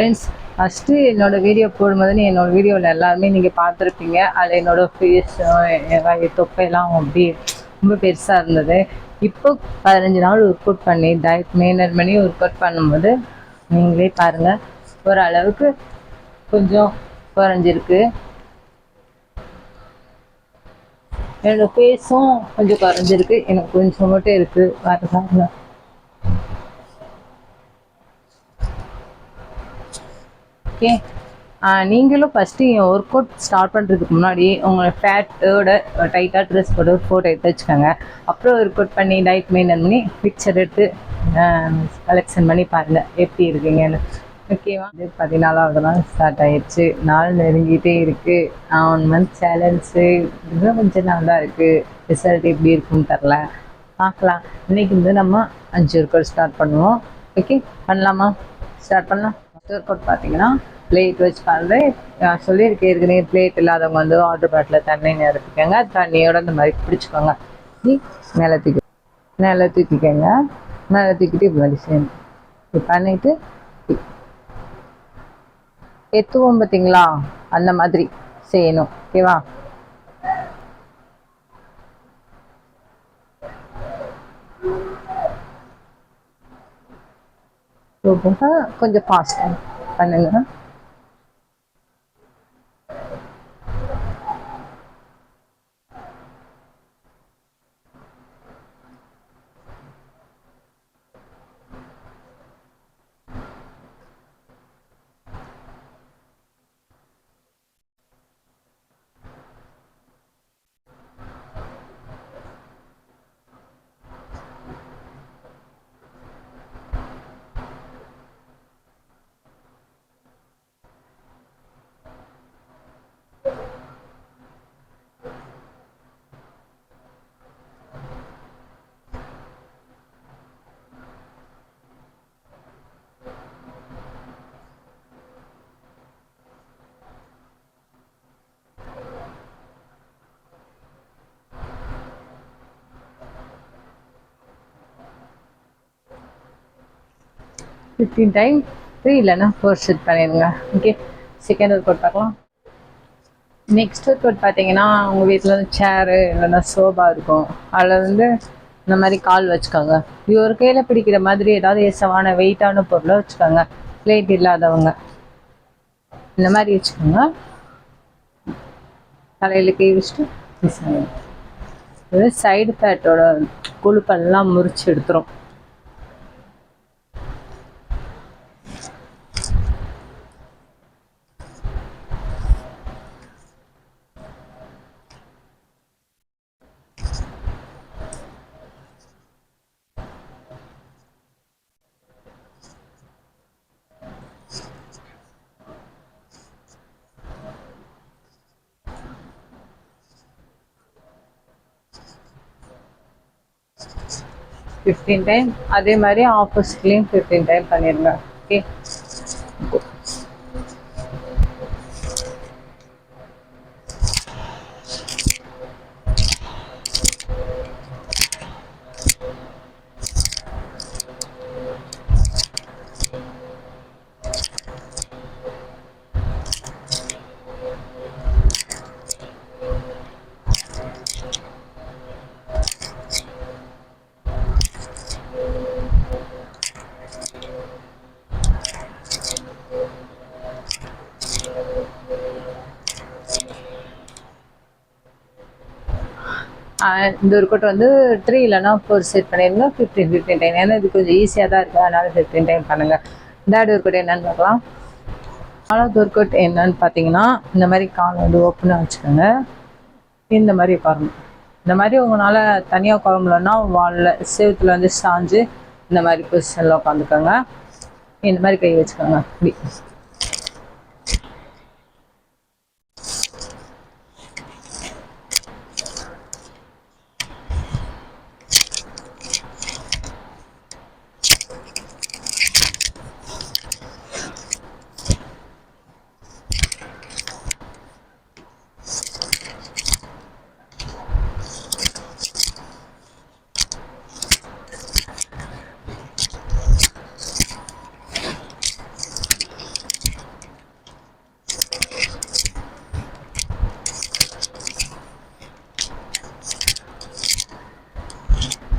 Friends first என்னோடய video போடும்போது நீ என்னோடய வீடியோவில் எல்லாருமே நீங்கள் பார்த்துருப்பீங்க. அதில் என்னோடய ஃபேஸ் தொப்பையெல்லாம் அப்படி ரொம்ப பெருசாக இருந்தது. இப்போ பதினஞ்சு நாள் ஒர்க் அவுட் பண்ணி டயட் மெயினர் பண்ணி ஒர்க் அவுட் பண்ணும்போது நீங்களே பாருங்கள் ஓரளவுக்கு கொஞ்சம் குறைஞ்சிருக்கு. என்னோட ஃபேஸும் கொஞ்சம் குறைஞ்சிருக்கு. எனக்கு கொஞ்சம் மட்டும் இருக்குது பாருங்க ஓகே நீங்களும் ஃபஸ்ட்டு என் ஒர்க் அவுட் ஸ்டார்ட் பண்ணுறதுக்கு முன்னாடி உங்களை ஃபேட்டோட டைட்டாக ட்ரெஸ் போட்டு ஒரு ஃபோட்டோ எடுத்து வச்சுக்கோங்க. அப்புறம் ஒர்க் அவுட் பண்ணி டயட் மெயின்டைன் பண்ணி பிக்சர் எடுத்து கலெக்ஷன் பண்ணி பாருங்கள் எப்படி இருக்கீங்கன்னு. ஓகேவா இது பதினாலாவது நாள் ஸ்டார்ட் ஆயிடுச்சு நாள் நெருங்கிட்டே இருக்குது ஒன் மந்த் சேலன்ஸு இன்னும் கொஞ்சம் நாள் தான் இருக்குது ரிசல்ட் எப்படி இருக்குன்னு தெரில பார்க்கலாம். இன்றைக்கி வந்து நம்ம அஞ்சு ஒர்க் அவுட் ஸ்டார்ட் பண்ணுவோம். ஓகே பண்ணலாமா? ஸ்டார்ட் பண்ணலாம்? ஒர்க் அவுட் பார்த்தீங்கன்னா பிளேட் வச்சு பண்ணுறது நான் சொல்லியிருக்கேன் ஏற்கனவே பிளேட் இல்லாதவங்க வந்து வாட்டர் பாட்டில் தண்ணி நிரப்பிக்கோங்க. தண்ணியோட இந்த மாதிரி பிடிச்சிக்கோங்க. இப்படி மேலே தூக்கி மேலே தூக்கிக்கோங்க. மேலே தூக்கிட்டு இப்படி மாதிரி செய்யணும் இப்படி பண்ணிட்டு எத்துவோம் பார்த்தீங்களா? அந்த மாதிரி செய்யணும். ஓகேவா கொஞ்சம் ஃபாஸ்ட்டாக பண்ணுங்க ஃபிஃப்டீன் டைம் த்ரீ இல்லைன்னா ஃபோர் செட் பண்ணிடுங்க. ஓகே செகண்ட் ஒர்க் அவுட் பார்க்கலாம். நெக்ஸ்ட் ஒர்க் அவுட் பார்த்தீங்கன்னா உங்கள் வீட்டில் வந்து சேரு இல்லைன்னா சோபா இருக்கும். அதில் வந்து இந்த மாதிரி கால் வச்சுக்கோங்க. இது ஒரு கையில் பிடிக்கிற மாதிரி ஏதாவது ஏசவான வெயிட்டான பொருளை வச்சுக்கோங்க. பிளேட் இல்லாதவங்க. இந்த மாதிரி வச்சுக்கோங்க. தலையில் கை வச்சுட்டு இது சைடு ஃபேட்டோட கொழுப்பெல்லாம் முறிச்சு எடுத்துரும். ஃபிஃப்டீன் டைம் அதே மாதிரி ஆப்போசிட்லேயும் ஃபிஃப்டீன் டைம் பண்ணிடுங்க ஓகே இந்த ஒர்க் வந்து த்ரீ இல்லைனா ஃபோர் செட் பண்ணிடுங்க ஃபிஃப்டீன் ஃபிஃப்டீன் டைம் ஏன்னா இது கொஞ்சம் ஈஸியாக தான் இருக்குது அதனால் ஃபிஃப்டீன் டைம் பண்ணுங்கள் தேர்ட் ஒர்க் அவுட் என்னென்னு பார்க்கலாம். நாலாவது ஒர்க் என்னென்னு என்னன்னு பார்த்தீங்கன்னா இந்த மாதிரி கால் வந்து ஓப்பனாக வச்சுக்கோங்க. இந்த மாதிரி உட்காரணும் இந்த மாதிரி உங்களால் தனியாக உட்கார முடியலன்னா வாலில் செவத்தில் வந்து சாஞ்சு இந்த மாதிரி பொசிஷனில் உட்காந்துக்கோங்க. இந்த மாதிரி கை வச்சுக்கோங்க. இப்படி.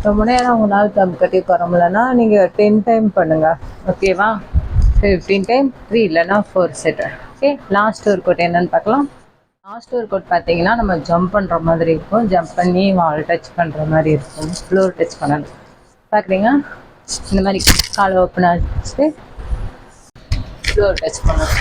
ரொம்ப நேரம் உங்களால் தம் கட்டி உட்கார முடியலன்னா நீங்கள் டென் டைம் பண்ணுங்கள் ஓகேவா ஃபிஃப்டீன் டைம் த்ரீ இல்லைன்னா four set okay last work out என்னன்னு பார்க்கலாம். லாஸ்ட் ஒர்க் அவுட் பார்த்தீங்கன்னா நம்ம ஜம்ப் பண்ணுற மாதிரி இருக்கும். ஜம்ப் பண்ணி வால் டச் பண்ணுற மாதிரி இருக்கும். ஃப்ளோர் டச் பண்ணணும். பார்க்குறீங்க? இந்த மாதிரி காலை ஓப்பன் ஆச்சு ஃப்ளோர் டச் பண்ணணும்.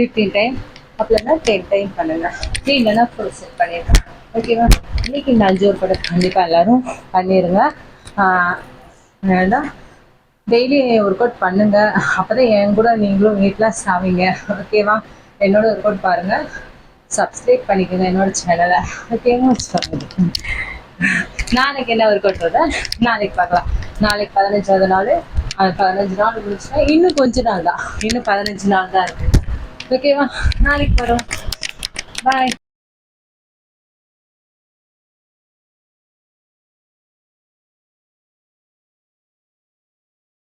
ஃபிஃப்டீன் டைம் அப்படின்னா டென் டைம் பண்ணுங்கள் த்ரீ இல்லைன்னா ஃபுல் செட் பண்ணிடுறேன். ஓகேவா இன்னைக்கு இந்த அஞ்சு ஒரு படம் கண்டிப்பாக எல்லோரும் பண்ணிடுங்க. டெய்லி ஒர்க் அவுட் பண்ணுங்க. அப்பதான் என் கூட நீங்களும் வெயிட்லாஸ் ஆவீங்க. ஓகேவா என்னோட ஒர்க் அவுட் பாருங்கள் சப்ஸ்கிரைப் பண்ணிக்கோங்க என்னோட சேனலை ஓகேவா நாளைக்கு என்ன ஒர்க் அவுட் நாளைக்கு பார்க்கலாம். நாளைக்கு பதினஞ்சாவது நாள். அது பதினஞ்சு நாள் முடிச்சுன்னா இன்னும் கொஞ்ச நாள் தான். இன்னும் பதினஞ்சு நாள் தான் இருக்குது ஓகேவா நாளைக்கு வரோம் பாய்